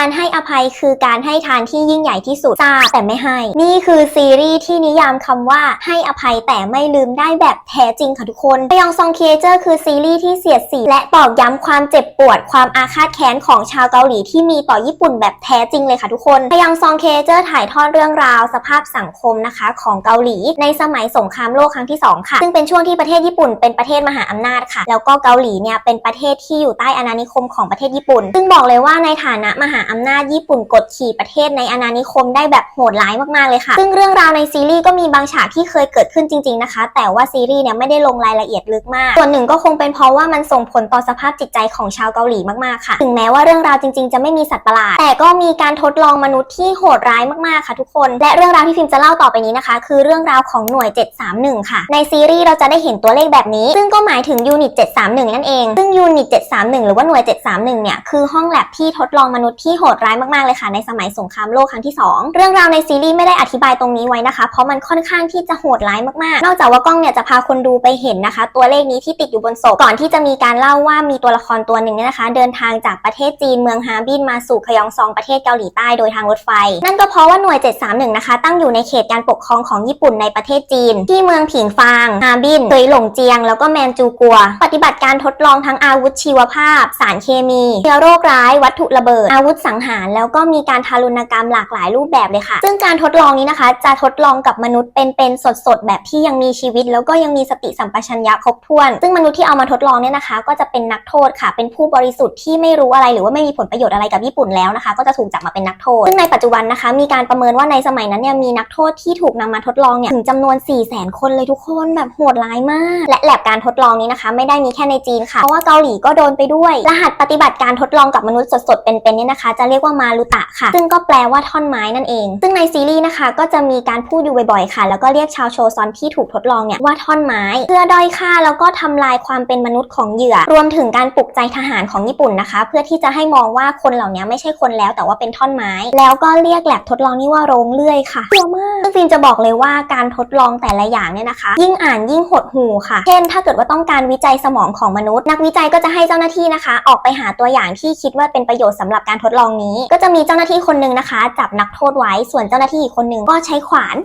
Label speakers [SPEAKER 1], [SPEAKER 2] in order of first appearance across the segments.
[SPEAKER 1] การให้อภัยคือการให้ทานที่ยิ่งใหญ่ที่สุดทราบแต่ไม่ให้ นี่คือซีรีส์ที่นิยามคำว่าให้อภัยแต่ไม่ลืมได้แบบแท้จริงค่ะทุกคนพยองซองเคเจอร์คือซีรีส์ที่เสียดสีและตอกย้ำความเจ็บปวด ความอาฆาตแค้นของชาวเกาหลีที่มีต่อญี่ปุ่นแบบแท้จริงเลยค่ะทุกคนพยองซองเคเจอร์ถ่ายทอดเรื่องราวสภาพสังคมนะคะ ของเกาหลี ในสมัยสงครามโลกครั้งที่สองค่ะ ซึ่งเป็นช่วงที่ประเทศญี่ปุ่นเป็นประเทศมหาอำนาจค่ะ แล้วก็เกาหลีเนี่ยเป็นประเทศที่อยู่ใต้อาณานิคมของประเทศญี่ปุ่น ซึ่งบอกเลยว่าในฐานะมหาอำนาจญี่ปุ่นกดขี่ประเทศในอาณานิคมได้แบบโหดร้ายมากๆเลยค่ะ ซึ่งเรื่องราวในซีรีส์ก็มีบางฉากที่เคยเกิดขึ้นจริงๆนะคะ แต่ว่าซีรีส์เนี่ยไม่ได้ลงรายละเอียดลึกมาก ส่วนหนึ่งก็คงเป็นเพราะว่ามันส่งผลต่อสภาพจิตใจของชาวเกาหลีมากๆค่ะ ถึงแม้ว่าเรื่องราวจริงๆ จะไม่มีสัตว์ประหลาด แต่ก็มีการทดลองมนุษย์ที่โหดร้ายมากๆค่ะทุกคน และเรื่องราวที่ฟิล์มจะเล่าต่อไปนี้นะคะ คือเรื่องราวของหน่วย 731 ค่ะ ในซีรีส์เราจะได้เห็นตัวเลขแบบนี้ ซึ่งก็หมายถึงยูนิต 731 นั่นเอง ซึ่งยูนิต 731 หรือว่าหน่วย 731 เนี่ย คือห้องแลบที่ทดลองมนุษย์ที่โหดร้ายมากๆเลยค่ะ ในสมัยสงครามโลกครั้งที่ 2 เรื่องราวในซีรีส์ไม่ได้อธิบายตรงนี้ไว้นะคะ เพราะมันค่อนข้างที่จะโหดร้ายมากๆ นอกจากว่ากล้องเนี่ยจะพาคนดูไปเห็นนะคะ ตัวเลขนี้ที่ติดอยู่บนศพก่อนที่จะมีการเล่าว่ามีตัวละครตัวหนึ่งเนี่ยนะคะ เดินทางจากประเทศจีนเมืองฮาร์บินมาสู่ขยองซองประเทศเกาหลีใต้โดยทางรถไฟ นั่นก็เพราะว่าหน่วย 731 นะคะ ตั้งอยู่ในเขตการปกครองของญี่ปุ่นในประเทศจีน ที่เมืองผิงฟางฮาร์บินเตยหลงเจียง แล้วก็แมนจูกัว ปฏิบัติการทดลองทั้งอาวุธชีวภาพ สารเคมีเชื้อโรคร้าย วัตถุระเบิดอาวุธสงหารแล้วก็มีการทารุณกรรมหลากหลายรูปแบบเลยค่ะ ซึ่งการทดลองนี้นะคะ จะทดลองกับมนุษย์เป็นๆสดๆ แบบที่ยังมีชีวิต แล้วก็ยังมีสติสัมปชัญญะครบถ้วน ซึ่งมนุษย์ที่เอามาทดลองเนี่ยนะคะ ก็จะเป็นนักโทษค่ะ เป็นผู้บริสุทธิ์ที่ไม่รู้อะไรหรือว่าไม่มีผลประโยชน์อะไรกับญี่ปุ่นแล้วนะคะ ก็จะถูกจับมาเป็นนักโทษ ซึ่งในปัจจุบันนะคะ มีการประเมินว่าในสมัยนั้นเนี่ยมีนักโทษที่ถูกนำมาทดลองเนี่ยถึงจำนวน4 0 0 0 0 0 คนเลยทุกคนแบบโหดร้ายมาก และแลบการทดลองนี้นะคะ ไม่ได้มีแค่ในจีนค่ะเพราะว่าเกาหลีก็โดนไปด้วย รหัสปฏิบัติการทดลองกับมนุษย์สดๆเป็นๆเนี่ยนะคะจะเรียกว่ามารุตะค่ะ ซึ่งก็แปลว่าท่อนไม้นั่นเอง ซึ่งในซีรีส์นะคะ ก็จะมีการพูดอยู่บ่อยๆค่ะ แล้วก็เรียกชาวโชซอนที่ถูกทดลองเนี่ยว่าท่อนไม้ เพื่อด้อยค่าแล้วก็ทำลายความเป็นมนุษย์ของเหยื่อ รวมถึงการปลุกใจทหารของญี่ปุ่นนะคะ เพื่อที่จะให้มองว่าคนเหล่านี้ไม่ใช่คนแล้ว แต่ว่าเป็นท่อนไม้ แล้วก็เรียกแลบทดลองนี่ว่าโรงเลื่อยค่ะกลัวมากซึ่งฟิล์มจะบอกเลยว่าการทดลองแต่ละอย่างเนี่ยนะคะ ยิ่งอ่านยิ่งหดหูค่ะ เช่น ถ้าเกิดว่าต้องการวิจัยสมองของมนุษย์ นักวิจัยก็จะให้เจ้าหน้าที่นะคะ ออกไปหาตัวอย่างที่คิดว่าเป็นประโยชน์สำหรับการทดลองนี้ ก็จะมีเจ้าหน้าที่คนหนึ่งนะคะ จับนักโทษไว้ส่วนเจ้าหน้าที่อีกคนหนึ่งก็ใช้ขวาน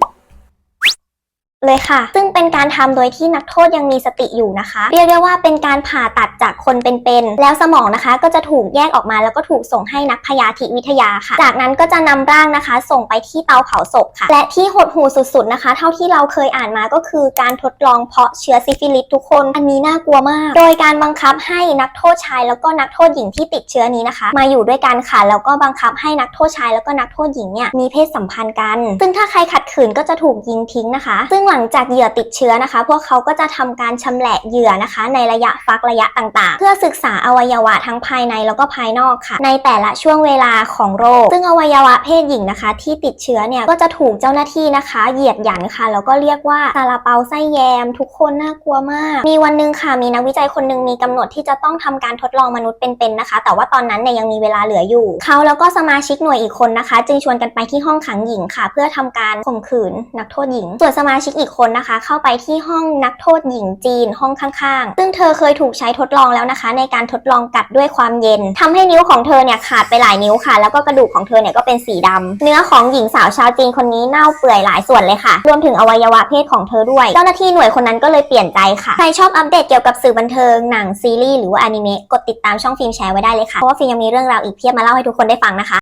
[SPEAKER 1] เลยค่ะ ซึ่งเป็นการทำโดยที่นักโทษยังมีสติอยู่นะคะ เรียกได้ว่าเป็นการผ่าตัดจากคนเป็นๆ แล้วสมองนะคะ ก็จะถูกแยกออกมาแล้วก็ถูกส่งให้นักพยาธิวิทยาค่ะ จากนั้นก็จะนำร่างนะคะ ส่งไปที่เตาเผาศพค่ะ และที่หดหูสุดๆนะคะ เท่าที่เราเคยอ่านมาก็คือการทดลองเพาะเชื้อซิฟิลิสทุกคน อันนี้น่ากลัวมาก โดยการบังคับให้นักโทษชาย แล้วก็นักโทษหญิงที่ติดเชื้อนี้นะคะ มาอยู่ด้วยกันค่ะ แล้วก็บังคับให้นักโทษชาย แล้วก็นักโทษหญิงเนี่ยมีเพศสัมพันธ์กัน ซึ่งถ้าใครขัดขืนก็จะถูกยิงทิ้งนะคะ ซึ่งหลังจากเหยื่อติดเชื้อนะคะ พวกเขาก็จะทำการชำแหละเหยื่อนะคะ ในระยะฟักระยะต่างๆ เพื่อศึกษาอวัยวะทั้งภายในแล้วก็ภายนอกค่ะ ในแต่ละช่วงเวลาของโรค ซึ่งอวัยวะเพศหญิงนะคะ ที่ติดเชื้อเนี่ยก็จะถูกเจ้าหน้าที่นะคะ เหยียดหยันค่ะแล้วก็เรียกว่าซาลาเปาไส้แยม ทุกคนน่ากลัวมาก มีวันหนึ่งค่ะมีนักวิจัยคนหนึ่งมีกำหนดที่จะต้องทำการทดลองมนุษย์เป็นๆนะคะ แต่ว่าตอนนั้นเนี่ยยังมีเวลาเหลืออยู่เขาแล้วก็สมาชิกหน่วยอีกคนนะคะ จึงชวนกันไปที่ห้องขังหญิงค่ะ เพื่อทำการข่มขืนนักโทษหญิงส่วนสมาชิกอีกคนนะคะ เข้าไปที่ห้องนักโทษหญิงจีนห้องข้างๆ ซึ่งเธอเคยถูกใช้ทดลองแล้วนะคะ ในการทดลองกัดด้วยความเย็นทำให้นิ้วของเธอเนี่ยขาดไปหลายนิ้วค่ะ แล้วก็กระดูกของเธอเนี่ยก็เป็นสีดำเนื้อของหญิงสาวชาวจีนคนนี้เน่าเปื่อยหลายส่วนเลยค่ะ รวมถึงอวัยวะเพศของเธอด้วย เจ้าหน้าที่หน่วยคนนั้นก็เลยเปลี่ยนใจค่ะ ใครชอบอัปเดตเกี่ยวกับสื่อบันเทิงหนังซีรีส์หรือว่าอนิเมะกดติดตามช่องฟิล์มแชร์ไว้ได้เลยค่ะ เพราะว่าฟิล์มยังมีเรื่องราวอีกเพียบมาเล่าให้ทุกคนได้ฟังนะคะ